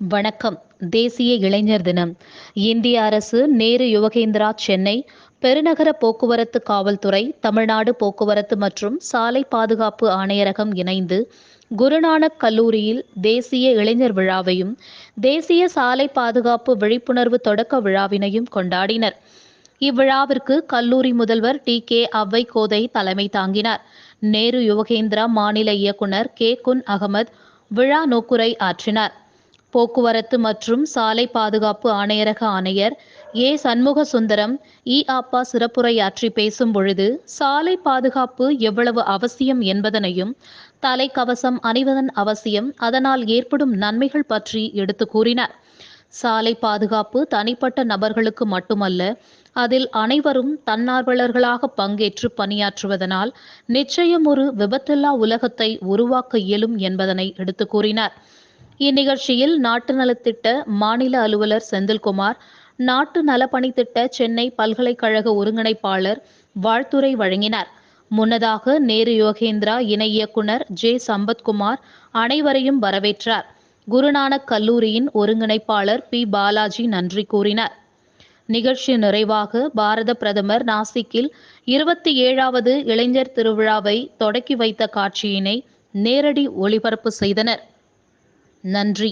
வணக்கம். தேசிய இளைஞர் தினம். இந்திய அரசு நேரு யுவகேந்திரா சென்னை பெருநகர போக்குவரத்து காவல்துறை தமிழ்நாடு போக்குவரத்து மற்றும் சாலை பாதுகாப்பு ஆணையரகம் இணைந்து குருநானக் கல்லூரியில் தேசிய இளைஞர் விழாவையும் தேசிய சாலை பாதுகாப்பு விழிப்புணர்வு தொடக்க விழாவினையும் கொண்டாடினர். இவ்விழாவிற்கு கல்லூரி முதல்வர் டி. கே. அவ்வை கோதை தலைமை தாங்கினார். நேரு யுவகேந்திரா மாநில இயக்குனர் கே. குன் அகமது விழா நோக்குரை ஆற்றினார். போக்குவரத்து மற்றும் சாலை பாதுகாப்பு ஆணையரக ஆணையர் ஏ. சண்முக சுந்தரம் இ. ஆப்பா சிறப்புரையாற்றி பேசும் பொழுது சாலை பாதுகாப்பு எவ்வளவு அவசியம் என்பதனையும் தலைக்கவசம் அணிவதன் அவசியம் அதனால் ஏற்படும் நன்மைகள் பற்றி எடுத்து கூறினார். சாலை பாதுகாப்பு தனிப்பட்ட நபர்களுக்கு மட்டுமல்ல அதில் அனைவரும் தன்னார்வலர்களாக பங்கேற்று பணியாற்றுவதனால் நிச்சயம் ஒரு விபத்தில்லா உலகத்தை உருவாக்க இயலும் என்பதனை எடுத்து கூறினார். இந்நிகழ்ச்சியில் நாட்டு நலத்திட்ட மாநில அலுவலர் செந்தில்குமார் நாட்டு நலப்பணித்திட்ட சென்னை பல்கலைக்கழக ஒருங்கிணைப்பாளர் வாழ்த்துரை வழங்கினார். முன்னதாக நேரு யோகேந்திரா இணை இயக்குனர் ஜே. சம்பத்குமார் அனைவரையும் வரவேற்றார். குருநானக் கல்லூரியின் ஒருங்கிணைப்பாளர் பி. பாலாஜி நன்றி கூறினார். நிகழ்ச்சி நிறைவாக பாரத பிரதமர் நாசிக்கில் இருபத்தி ஏழாவது இளைஞர் திருவிழாவை தொடக்கி வைத்த காட்சியினை நேரடி ஒளிபரப்பு செய்தனர். நன்றி.